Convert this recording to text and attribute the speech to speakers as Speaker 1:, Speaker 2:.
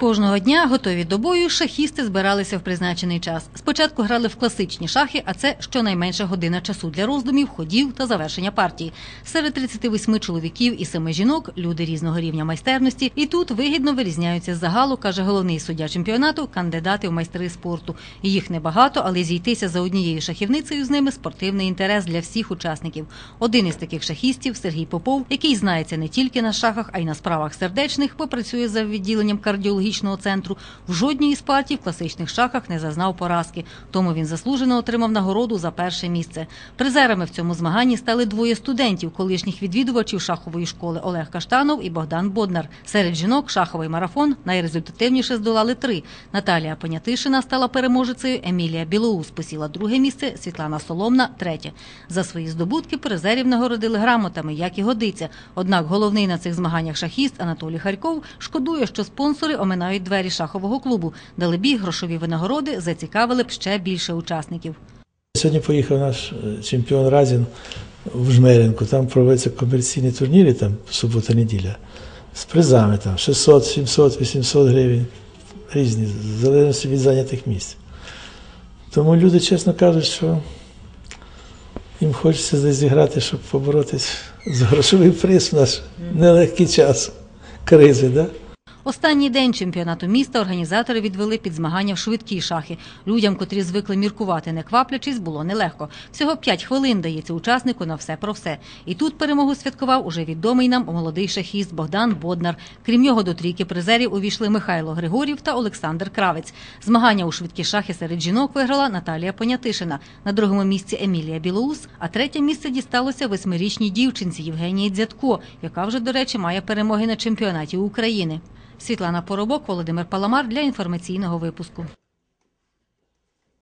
Speaker 1: Кожного дня, готові до бою, шахісти збиралися в призначений час. Спочатку грали в класичні шахи, а це щонайменше година часу для роздумів, ходів та завершення партії. Серед 38 чоловіків і 7 жінок люди різного рівня майстерності. І тут вигідно вирізняються з загалу, каже головний суддя чемпіонату, кандидати в майстри спорту. Їх небагато, але зійтися за однією шахівницею з ними спортивний інтерес для всіх учасників. Один із таких шахістів Сергій Попов, який знається не тільки на шахах, а й на справах сердечних, бо працює за відділенням кардіологічного центру. В жодній із партій в класичних шахах не зазнав поразки. Тому він заслужено отримав нагороду за перше місце. Призерами в цьому змаганні стали двоє студентів, колишніх відвідувачів шахової школи Олег Каштанов і Богдан Боднар. Серед жінок шаховий марафон найрезультативніше здолали три. Наталія Понятишина стала переможецею. Емілія Білоус посіла друге місце. Світлана Соломна третє. За свої здобутки призерів нагородили грамотами, як і годиться. Однак головний на цих змаганнях шахіст Анатолій Харьков шкодує, що спонсори оминають двері шахового клубу. Далебі грошові винагороди зацікавили б ще більше учасників.
Speaker 2: Сьогодні поїхав наш е, чемпіон Разін в Жмеринку. Там проводяться комерційні турніри, там субота-неділя, з призами там 600, 700, 800 гривень, різні, в залежності від зайнятих місць. Тому люди чесно кажуть, що їм хочеться десь зіграти, щоб поборотись за грошовий приз в наш нелегкий час кризи. Да?
Speaker 1: Останній день чемпіонату міста організатори відвели під змагання в швидкі шахи. Людям, котрі звикли міркувати, не кваплячись, було нелегко. Всього 5 хвилин дається учаснику на все про все. І тут перемогу святкував уже відомий нам молодий шахіст Богдан Боднар. Крім нього, до трійки призерів увійшли Михайло Григорів та Олександр Кравець. Змагання у швидкі шахи серед жінок виграла Наталія Понятишина. На другому місці Емілія Білоус, а третє місце дісталося восьмирічній дівчинці Євгенії Дзятко, яка вже, до речі, має перемоги на чемпіонаті України. Світлана Поробок, Володимир Паламар для інформаційного випуску.